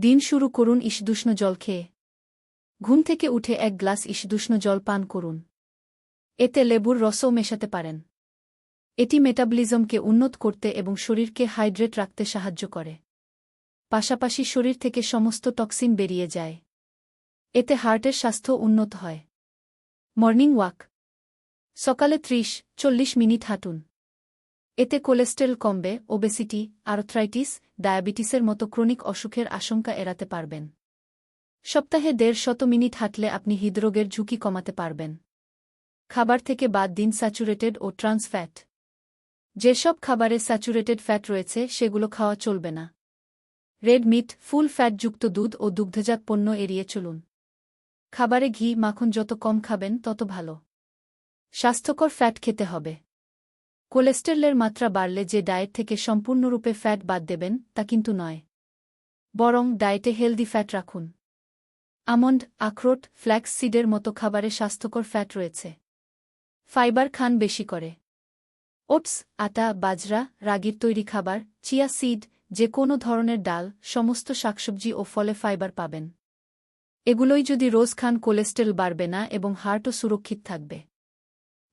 দিন শুরু করুন ইসদুষ্ণ জল খেয়ে। ঘুম থেকে উঠে এক গ্লাস ইসদুষ্ণ জল পান করুন। এতে লেবুর রসও মেশাতে পারেন। এটি মেটাবলিজমকে উন্নত করতে এবং শরীরকে হাইড্রেট রাখতে সাহায্য করে। পাশাপাশি শরীর থেকে সমস্ত টক্সিন বেরিয়ে যায়। এতে হার্টের স্বাস্থ্য উন্নত হয়। Morning walk. সকালে ত্রিশ, চল্লিশ মিনিট হাঁটুন। এতে কোলেস্টেরল কমবে, ওবেসিটি, আর্থ্রাইটিস, ডায়াবেটিসের মতো ক্রনিক অসুখের আশঙ্কা এড়াতে পারবেন। সপ্তাহে দেড় শত মিনিট হাঁটলে আপনি হৃদরোগের ঝুঁকি কমাতে পারবেন। খাবার থেকে বাদ দিন স্যাচুরেটেড ও ট্রান্স ফ্যাট। যেসব খাবারে স্যাচুরেটেড ফ্যাট রয়েছে, সেগুলো খাওয়া চলবে না। রেড মিট, ফুল ফ্যাটযুক্ত দুধ ও দুগ্ধজাত পণ্য এড়িয়ে চলুন। খাবারে ঘি, মাখন যত কম খাবেন, তত ভালো। স্বাস্থ্যকর ফ্যাট খেতে হবে। কোলেস্টেরলের মাত্রা বাড়লে যে ডায়েট থেকে সম্পূর্ণরূপে ফ্যাট বাদ দেবেন, তা কিন্তু নয়। বরং ডায়েটে হেলদি ফ্যাট রাখুন। আমন্ড, আখরোট, ফ্ল্যাক্স সিডের মতো খাবারে স্বাস্থ্যকর ফ্যাট রয়েছে। ফাইবার খান বেশি করে। ওটস, আটা, বাজরা, রাগির তৈরি খাবার, চিয়া সিড, যে কোনো ধরনের ডাল, সমস্ত শাকসবজি ও ফলে ফাইবার পাবেন। এগুলোই যদি রোজ খান, কোলেস্টেরল বাড়বে না এবং হার্টও সুরক্ষিত থাকবে।